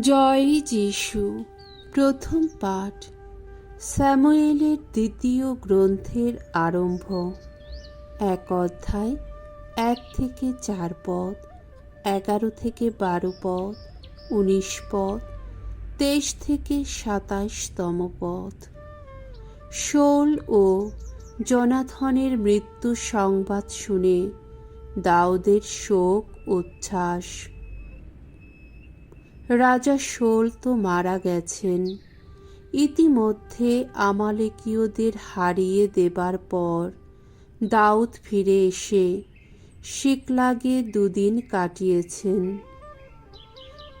জয় যিশু, প্রথম পাঠ। স্যামুয়েলের দ্বিতীয় গ্রন্থের আরম্ভ। এক অধ্যায়, এক থেকে চার পদ, এগারো থেকে বারো পদ, উনিশ পদ, তেইশ থেকে সাতাশতম পদ। শোল ও জনাথনের মৃত্যু সংবাদ শুনে দাউদের শোক, উচ্ছ্বাস রাজা শোল তো মারা গেছেন। ইতিমধ্যে আমালেকীয়দের হারিয়ে দেবার পর দাউদ ফিরে এসে শিকলাগে দুদিন কাটিয়েছেন।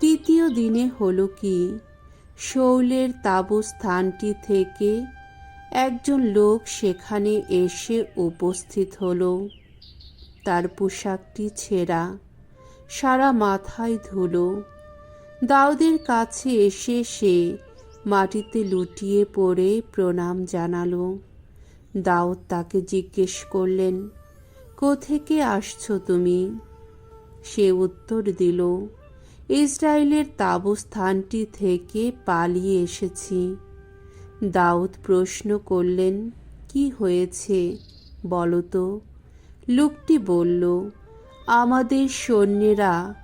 তৃতীয় দিনে হলো কি, শৌলের তাবু স্থানটি থেকে একজন লোক সেখানে এসে উপস্থিত হলো। তার পোশাকটি ছেঁড়া, সারা মাথায় ধুলো দাউদের কাছে এসে সে মাটিতে লুটিয়ে পড়ে প্রণাম জানালো। দাউদ তাকে জিজ্ঞেস করলেন, কোথেকে আসছো তুমি? সে উত্তর দিল, ইসরায়েলের তাবু স্থানটি থেকে পালিয়ে এসেছি। দাউদ প্রশ্ন করলেন, কি হয়েছে? বলো তো। লোকটি বলল, আমাদের সৈন্যেরা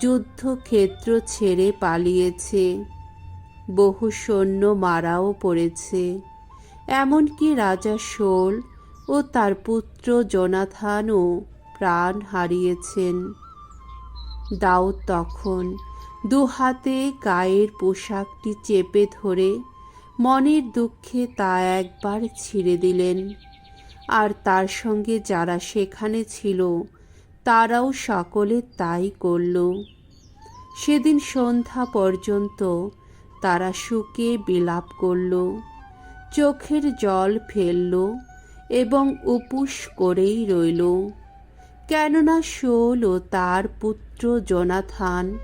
যুদ্ধক্ষেত্র ছেড়ে পালিয়েছে। বহু সৈন্য মারাও পড়েছে। এমনকি রাজা শোল ও তার পুত্র জনাথানও প্রাণ হারিয়েছেন। দাউদ তখন দু হাতে গায়ের পোশাকটি চেপে ধরে মনের দুঃখে তা একবার ছিঁড়ে দিলেন। আর তার সঙ্গে যারা সেখানে ছিল তারাও সকলে তাই করল। সেদিন সন্ধ্যা পর্যন্ত তারা শুকে বিলাপ করল। চোখের জল ফেলল এবং উপুস করেই রইল। কেননা শোল ও তার পুত্র জোনাথান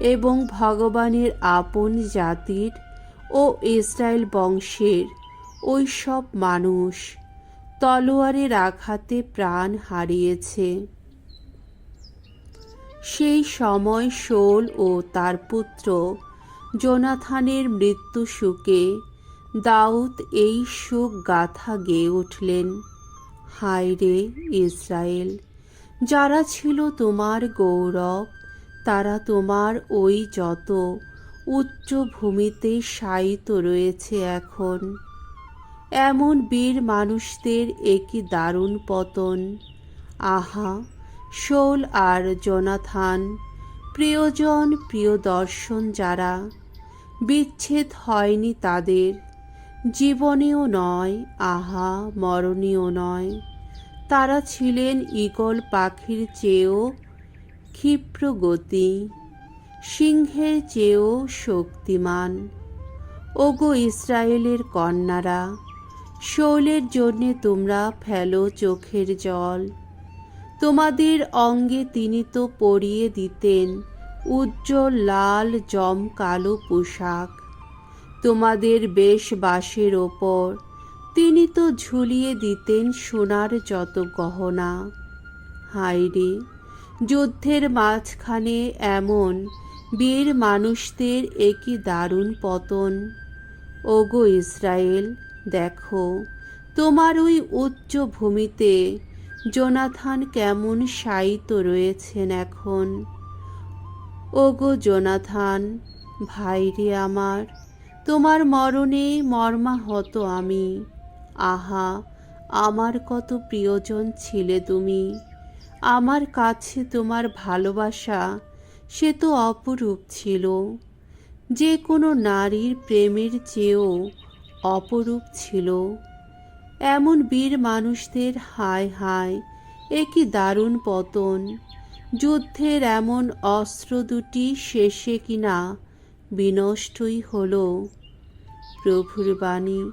এবং ভগবানের আপন জাতির ও ইসরায়েল বংশের ওই সব মানুষ তলোয়ারের আঘাতে প্রাণ হারিয়েছে। সেই সময় শোল ও তার পুত্র জোনাথানের মৃত্যু সুখে দাউদ এই সুখ গাথা গেয়ে উঠলেন। হায় রে ইসরায়েল, যারা ছিল তোমার গৌরব, তারা তোমার ওই যত উচ্চ ভূমিতে শায়িত রয়েছে এখন। এমন বীর মানুষদের একই দারুণ পতন। আহা শোল আর জোনাথান, প্রিয়জন প্রিয় দর্শন যারা, বিচ্ছেদ হয়নি তাদের, জীবনেও নয়, আহা মরণীয় নয়। তারা ছিলেন ঈগল পাখির চেয়েও ক্ষিপ্র গতি, সিংহের চেয়েও শক্তিমান। ওগো ইসরায়েলের কন্যারা, শৌলের জন্যে তোমরা ফেলো চোখের জল। তোমাদের অঙ্গে তিনি তো পরিয়ে দিতেন, উজ্জ্বল লাল জম কালো পোশাক। তোমাদের বেশ বাসের ওপর তিনি তো ঝুলিয়ে দিতেন সোনার যত গহনা। হাইরে যুদ্ধের মাঝখানে এমন বীর মানুষদের একই দারুণ পতন। ওগো ইসরায়েল, দেখো, তোমার ওই উচ্চ ভূমিতে জোনাথান কেমন শায়িত রয়েছেন এখন? ওগো জোনাথান ভাইরে আমার, তোমার মরণে মর্মাহত আমি। আহা, আমার কত প্রিয়জন ছিলে তুমি। আমার কাছে তোমার ভালোবাসা, সে তো অপরূপ ছিল। যে কোনো নারীর প্রেমের চেয়েও অপরূপ ছিল। এমন বীর মানুষদের, হায় হায় একই দারুণ পতন। যুদ্ধের এমন অস্ত্র দুটি শেষে কিনা বিনষ্টই হল। প্রভুর বাণী,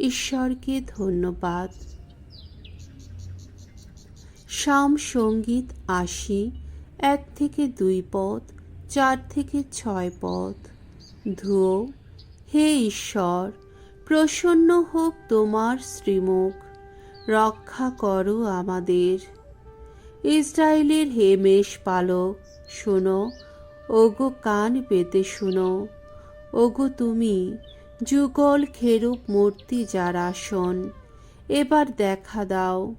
ঈশ্বরকে ধন্যবাদ। শাম সংগীত আশি, এক থেকে দুই পদ, চার থেকে ছয় পদ। ধুয়ো হে ঈশ্বর প্রসন্ন হোক তোমার শ্রীমুখ, রক্ষা করো আমাদের। ইসরায়েলের হে মেষ পালক, শোনো, ওগো কান পেতে শুনো। ওগো তুমি, যুগল খেরূপ মূর্তি যার আসন, এবার দেখা দাও,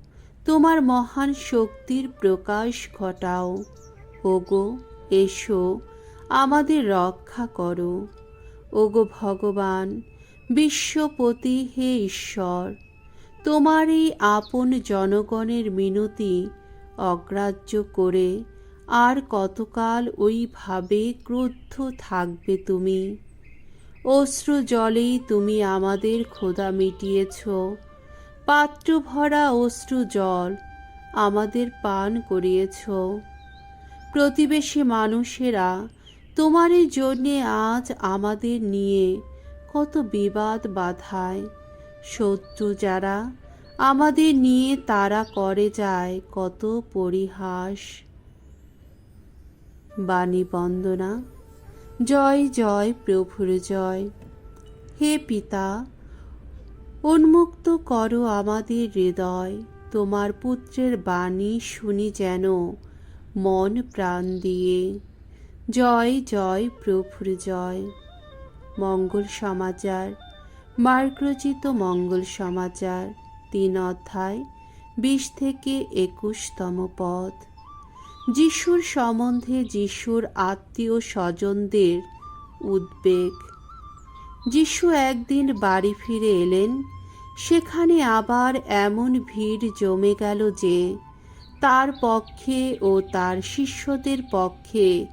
তোমার মহান শক্তির প্রকাশ ঘটাও। ওগো, এসো, আমাদের রক্ষা করো। ওগো ভগবান বিশ্বপতি হে ঈশ্বর, তোমার এই আপন জনগণের মিনতি অগ্রাহ্য করে আর কতকাল ওইভাবে ক্রুদ্ধ থাকবে তুমি? অশ্রু জলেই তুমি আমাদের ক্ষুধা মিটিয়েছ পাত্র ভরা অশ্রু জল আমাদের পান করিয়েছ। প্রতিবেশী মানুষেরা তোমারই জন্যে আজ আমাদের নিয়ে কত বিবাদ বাধায়। শত্রু যারা আমাদের নিয়ে তারা করে যায় কত পরিহাস। বাণী বন্দনা, জয় জয় প্রভুর জয়। হে পিতা, উন্মুক্ত করো আমাদের হৃদয়। তোমার পুত্রের বাণী শুনি যেন মন প্রাণ দিয়ে। জয় জয় প্রভুর জয়। মঙ্গল সমাচার। মার্গরচিত মঙ্গল সমাচার, তিন অধ্যায়, বিশ থেকে একুশতম পদ। যিশুর সম্বন্ধে যিশুর আত্মীয় স্বজনদের উদ্বেগ। যিশু একদিন বাড়ি ফিরে এলেন, সেখানে আবার এমন ভিড় জমে গেল যে, তার পক্ষে ও তার শিষ্যদের পক্ষে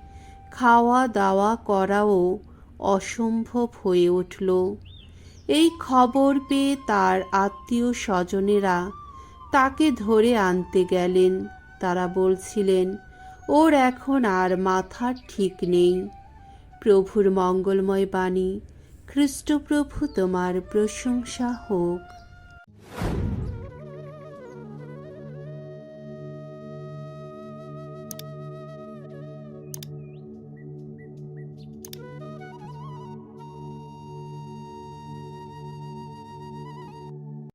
খাওয়া দাওয়া করাও অসম্ভব হয়ে উঠল। এই খবর পেয়ে তার আত্মীয় স্বজনেরা তাকে ধরে আনতে গেলেন। তারা বলছিলেন, ওর এখন আর মাথার ঠিক নেই। প্রভুর মঙ্গলময় বাণী, খ্রিস্টপ্রভু তোমার প্রশংসা হোক।